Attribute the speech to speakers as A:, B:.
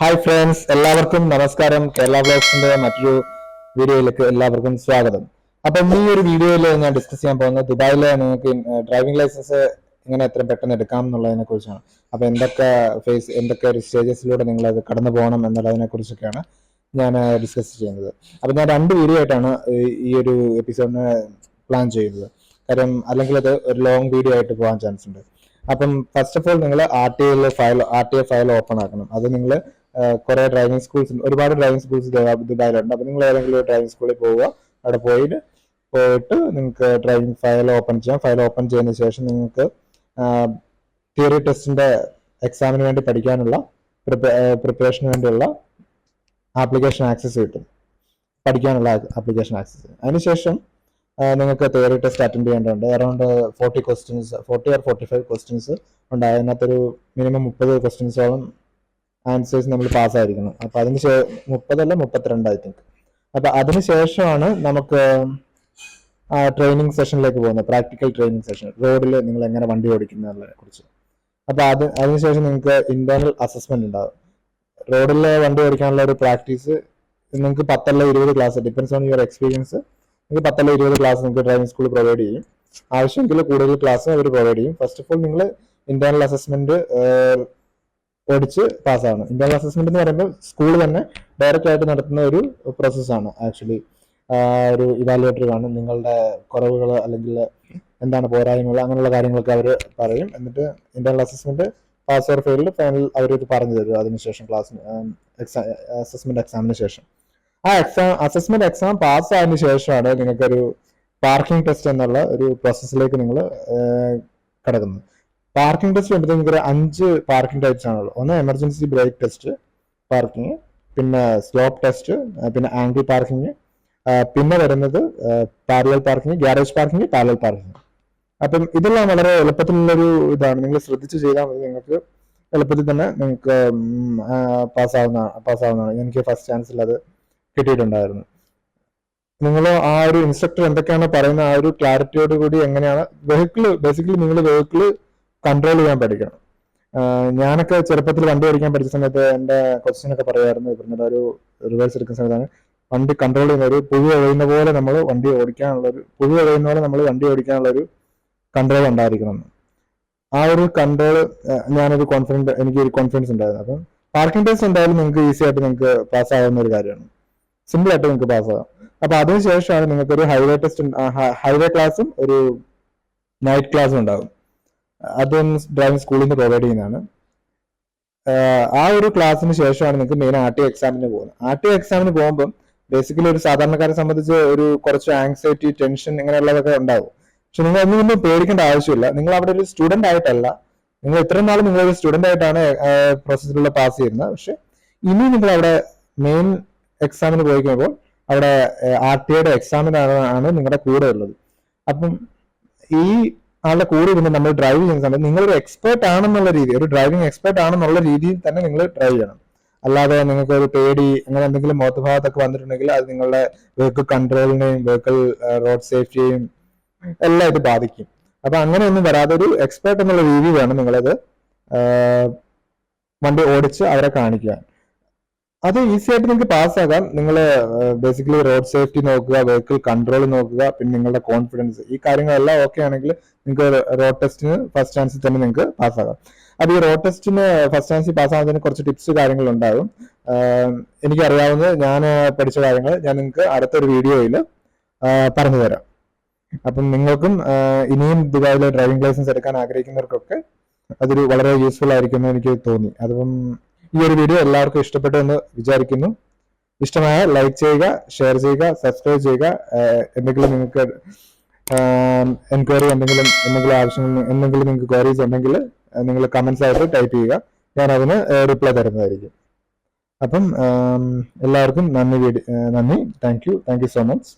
A: Hi friends എല്ലാവർക്കും നമസ്കാരം. കേരള ബ്ലോഗ്സിന്റെ മറ്റൊരു വീഡിയോയിലേക്ക് എല്ലാവർക്കും സ്വാഗതം. അപ്പം ഈ ഒരു വീഡിയോയിൽ ഞാൻ ഡിസ്കസ് ചെയ്യാൻ പോകുന്നത് ദുബായിലെ നിങ്ങൾക്ക് ഡ്രൈവിംഗ് ലൈസൻസ് എങ്ങനെ എത്ര പെട്ടെന്ന് എടുക്കാം എന്നുള്ളതിനെ കുറിച്ചാണ്. അപ്പൊ എന്തൊക്കെ ഫേസ് എന്തൊക്കെ ഒരു സ്റ്റേജസിലൂടെ നിങ്ങൾ അത് കടന്നു പോകണം എന്നുള്ളതിനെ കുറിച്ചൊക്കെയാണ് ഞാൻ ഡിസ്കസ് ചെയ്യുന്നത്. അപ്പൊ ഞാൻ രണ്ട് വീഡിയോ ആയിട്ടാണ് ഈ- ഒരു എപ്പിസോഡിനെ പ്ലാൻ ചെയ്യുന്നത്. കാര്യം അല്ലെങ്കിൽ അത് ഒരു ലോങ് വീഡിയോ ആയിട്ട് പോകാൻ ചാൻസ് ഉണ്ട്. അപ്പം ഫസ്റ്റ് ഓഫ് ഓൾ നിങ്ങൾ R T I file R T I file open ആക്കണം. അത് നിങ്ങൾ കുറെ ഡ്രൈവിംഗ് സ്കൂൾസ് ഒരുപാട് ഡ്രൈവിംഗ് സ്കൂൾസ് ദുബായിലുണ്ട് അപ്പൊ നിങ്ങൾ ഏതെങ്കിലും ഡ്രൈവിംഗ് സ്കൂളിൽ പോവുക അവിടെ പോയിട്ട് പോയിട്ട് നിങ്ങൾക്ക് ഡ്രൈവിംഗ് ഫയൽ ഓപ്പൺ ചെയ്യാം. ഫയൽ ഓപ്പൺ ചെയ്തതിന് ശേഷം നിങ്ങൾക്ക് തിയറി ടെസ്റ്റിന്റെ എക്സാമിന് വേണ്ടി പഠിക്കാനുള്ള പ്രിപ്പറേഷന് വേണ്ടിയുള്ള ആപ്ലിക്കേഷൻ ആക്സസ് കിട്ടും. പഠിക്കാനുള്ള ആപ്ലിക്കേഷൻ ആക്സസ് അതിനുശേഷം നിങ്ങൾക്ക് തിയറി ടെസ്റ്റ് അറ്റൻഡ് ചെയ്യേണ്ടതുണ്ട്. Around forty questions forty or forty five questions ഉണ്ട്. അതിനകത്തൊരു മിനിമം മുപ്പത് ക്വസ്റ്റ്യൻസോളം ആൻസേഴ്സ് നമ്മൾ പാസ്സായിരിക്കണം അപ്പോൾ അതിന് ശേഷം മുപ്പതല്ല മുപ്പത്തിരണ്ട് ഐ തിങ്ക് അപ്പോൾ അതിന് ശേഷമാണ് നമുക്ക് ട്രെയിനിങ് സെഷനിലേക്ക് പോകുന്നത്. പ്രാക്ടിക്കൽ ട്രെയിനിങ് സെഷൻ റോഡിൽ നിങ്ങൾ എങ്ങനെ വണ്ടി ഓടിക്കുന്നതിനെ കുറിച്ച്. അപ്പോൾ അത് അതിനുശേഷം നിങ്ങൾക്ക് ഇന്റേണൽ അസസ്മെന്റ് ഉണ്ടാകും റോഡിൽ വണ്ടി ഓടിക്കാനുള്ള ഒരു പ്രാക്ടീസ് നിങ്ങൾക്ക് പത്തല്ല ഇരുപത് class depends on your experience നിങ്ങൾക്ക് പത്തല്ല ഇരുപത് ക്ലാസ് നിങ്ങൾക്ക് ഡ്രൈവിംഗ് സ്കൂൾ പ്രൊവൈഡ് ചെയ്യും. ആവശ്യമെങ്കിൽ കൂടുതൽ ക്ലാസ് അവർ പ്രൊവൈഡ് ചെയ്യും. ഫസ്റ്റ് ഓഫ് ഓൾ നിങ്ങൾ ഇന്റേണൽ അസസ്മെന്റ് ഓടിച്ച് പാസ്സാവണം. ഇന്റേണൽ അസസ്മെന്റ് എന്ന് പറയുമ്പോൾ സ്കൂൾ തന്നെ ഡയറക്റ്റ് ആയിട്ട് നടത്തുന്ന ഒരു പ്രോസസ്സാണ് ആക്ച്വലി ഒരു ഇവാലുവേറ്റർ കാണും. നിങ്ങളുടെ കുറവുകൾ അല്ലെങ്കിൽ എന്താണ് പോരായ്മകൾ അങ്ങനെയുള്ള കാര്യങ്ങളൊക്കെ അവർ പറയും. എന്നിട്ട് internal assessment pass or fail final അവർ ഇത് പറഞ്ഞു തരും. അതിനുശേഷം ക്ലാസ് അസസ്മെന്റ് എക്സാമിന് ശേഷം. ആ എക്സാം അസസ്മെന്റ് എക്സാം പാസ് ആയതിനു ശേഷമാണ് നിങ്ങൾക്കൊരു പാർക്കിംഗ് ടെസ്റ്റ് എന്നുള്ള ഒരു പ്രോസസ്സിലേക്ക് നിങ്ങൾ കിടക്കുന്നത്. പാർക്കിംഗ് ടെസ്റ്റ് നിങ്ങൾക്ക് ഒരു അഞ്ച് പാർക്കിംഗ് ടൈപ്സ് ആണുള്ളത്. ഒന്ന് എമർജൻസി ബ്രേക്ക് ടെസ്റ്റ് പാർക്കിംഗ് പിന്നെ സ്ലോപ്പ് ടെസ്റ്റ് പിന്നെ ആംഗിൾ പാർക്കിംഗ് പിന്നെ വരുന്നത് parallel parking garage parking parallel parking അപ്പം ഇതെല്ലാം വളരെ എളുപ്പത്തിലുള്ളൊരു ഇതാണ്. നിങ്ങൾ ശ്രദ്ധിച്ച് ചെയ്താൽ മതി. നിങ്ങൾക്ക് എളുപ്പത്തിൽ തന്നെ നിങ്ങൾക്ക് പാസ്സാവുന്ന പാസ്സാവുന്നതാണ് എനിക്ക് ഫസ്റ്റ് ചാൻസിൽ അത് കിട്ടിയിട്ടുണ്ടായിരുന്നു. നിങ്ങൾ ആ ഒരു ഇൻസ്ട്രക്ടർ എന്തൊക്കെയാണ് പറയുന്നത് ആ ഒരു ക്ലാരിറ്റിയോട് കൂടി എങ്ങനെയാണ് വെഹിക്കിൾ ബേസിക്കലി നിങ്ങൾ വെഹിക്കിൾ കൺട്രോൾ ചെയ്യാൻ പഠിക്കണം. ഞാനൊക്കെ ചെറുപ്പത്തിൽ വണ്ടി ഓടിക്കാൻ പഠിച്ച സമയത്ത് എന്റെ കൊച്ചിനൊക്കെ പറയുമായിരുന്നു ഇവിടുന്ന് ഒരു റിവേഴ്സ് എടുക്കുന്ന സമയത്താണ് വണ്ടി കൺട്രോൾ ചെയ്യുന്ന ഒരു പുഴു ഒഴിയുന്ന പോലെ നമ്മൾ വണ്ടി ഓടിക്കാനുള്ള ഒരു പുഴു ഒഴിയുന്ന പോലെ നമ്മൾ വണ്ടി ഓടിക്കാനുള്ള ഒരു കൺട്രോൾ ഉണ്ടായിരിക്കണം. ആ ഒരു കൺട്രോൾ ഞാനൊരു കോൺഫിഡന്റ് എനിക്ക് ഒരു കോൺഫിഡൻസ് ഉണ്ടായിരുന്നു. അപ്പം പാർക്കിംഗ് ടെസ്റ്റ് എന്തായാലും നിങ്ങൾക്ക് ഈസി ആയിട്ട് നിങ്ങൾക്ക് പാസ് ആവുന്ന ഒരു കാര്യമാണ്. സിമ്പിൾ ആയിട്ട് നിങ്ങൾക്ക് പാസ് ആവാം. അപ്പൊ അതിനുശേഷമാണ് നിങ്ങൾക്ക് ഒരു ഹൈവേ ടെസ്റ്റ് ഹൈവേ ക്ലാസ്സും ഒരു നൈറ്റ് ക്ലാസ്സും ഉണ്ടാകും അതും ഡ്രൈവിംഗ് സ്കൂളിൽ നിന്ന് പ്രൊവൈഡ് ചെയ്യുന്നതാണ്. ആ ഒരു ക്ലാസ്സിന് ശേഷമാണ് നിങ്ങൾക്ക് മെയിൻ ആർ ടി എക്സാമിന് പോകുന്നത്. ആർ ടി എക്സാമിന് പോകുമ്പോൾ ബേസിക്കലി ഒരു സാധാരണക്കാരെ സംബന്ധിച്ച് ഒരു കുറച്ച് ആങ്സൈറ്റി ടെൻഷൻ ഇങ്ങനെയുള്ളതൊക്കെ ഉണ്ടാവും. പക്ഷെ നിങ്ങൾ ഒന്നും പേടിക്കേണ്ട ആവശ്യമില്ല. നിങ്ങൾ അവിടെ ഒരു സ്റ്റുഡന്റ് ആയിട്ടല്ല. നിങ്ങൾ ഇത്രയും നാൾ നിങ്ങൾ ഒരു സ്റ്റുഡന്റ് ആയിട്ടാണ് പ്രോസസ്സിലൂടെ പാസ് ചെയ്യുന്നത്. പക്ഷെ ഇനി നിങ്ങൾ അവിടെ മെയിൻ എക്സാമിന് പോയി കഴിയുമ്പോൾ അവിടെ ആർ ടി എക്സാമിനാണ് നിങ്ങളുടെ കൂടെ ഉള്ളത്. അപ്പം ഈ ആളുടെ കൂടെ ഇരുന്ന് നമ്മൾ ഡ്രൈവ് ചെയ്യുന്ന സമയത്ത് നിങ്ങളൊരു എക്സ്പേർട്ട് ആണെന്നുള്ള രീതി ഒരു ഡ്രൈവിംഗ് എക്സ്പേർട്ട് ആണെന്നുള്ള രീതിയിൽ തന്നെ നിങ്ങൾ ഡ്രൈവ് ചെയ്യണം. അല്ലാതെ നിങ്ങൾക്ക് ഒരു പേടി അങ്ങനെ എന്തെങ്കിലും മോത്തഭാഗത്തൊക്കെ വന്നിട്ടുണ്ടെങ്കിൽ അത് നിങ്ങളുടെ വെഹിക്കിൾ കൺട്രോളിനെയും വെഹിക്കിൾ റോഡ് സേഫ്റ്റിയെയും എല്ലാം ഇത് ബാധിക്കും. അപ്പൊ അങ്ങനെയൊന്നും വരാതെ ഒരു എക്സ്പേർട്ട് എന്നുള്ള രീതി വേണം നിങ്ങളത് വണ്ടി ഓടിച്ച് അവരെ കാണിക്കുക അത് ഈസി ആയിട്ട് നിങ്ങൾക്ക് പാസ്സാകാം നിങ്ങൾ ബേസിക്കലി റോഡ് സേഫ്റ്റി നോക്കുക വെഹിക്കിൾ കൺട്രോൾ നോക്കുക പിന്നെ നിങ്ങളുടെ കോൺഫിഡൻസ് ഈ കാര്യങ്ങളെല്ലാം ഓക്കെ ആണെങ്കിൽ നിങ്ങൾക്ക് റോഡ് ടെസ്റ്റിന് ഫസ്റ്റ് ചാൻസിൽ തന്നെ നിങ്ങൾക്ക് പാസ്സാകാം അപ്പൊ ഈ റോഡ് ടെസ്റ്റിന് ഫസ്റ്റ് ചാൻസിൽ പാസ്സാകുന്നതിന് കുറച്ച് ടിപ്സ് കാര്യങ്ങൾ ഉണ്ടാകും. എനിക്കറിയാവുന്നത് ഞാൻ പഠിച്ച കാര്യങ്ങൾ ഞാൻ നിങ്ങൾക്ക് അടുത്തൊരു വീഡിയോയിൽ പറഞ്ഞു തരാം. അപ്പം നിങ്ങൾക്കും ഇനിയും ദുബായിലെ ഡ്രൈവിംഗ് ലൈസൻസ് എടുക്കാൻ ആഗ്രഹിക്കുന്നവർക്കൊക്കെ അതൊരു വളരെ യൂസ്ഫുൾ ആയിരിക്കും എന്ന് എനിക്ക് തോന്നി. അപ്പം ഈ ഒരു വീഡിയോ എല്ലാവർക്കും ഇഷ്ടപ്പെട്ടു എന്ന് വിചാരിക്കുന്നു. ഇഷ്ടമായ ലൈക്ക് ചെയ്യുക ഷെയർ ചെയ്യുക സബ്സ്ക്രൈബ് ചെയ്യുക എന്തെങ്കിലും നിങ്ങൾക്ക് എൻക്വയറി എന്തെങ്കിലും എന്തെങ്കിലും ആവശ്യങ്ങൾ എന്തെങ്കിലും നിങ്ങൾക്ക് ക്വയറീസ് ഉണ്ടെങ്കിൽ നിങ്ങൾ കമൻസ് ആയിട്ട് ടൈപ്പ് ചെയ്യുക. ഞാൻ അതിന് റിപ്ലൈ തരുന്നതായിരിക്കും. അപ്പം എല്ലാവർക്കും നന്ദി നന്ദി. Thank you thank you so much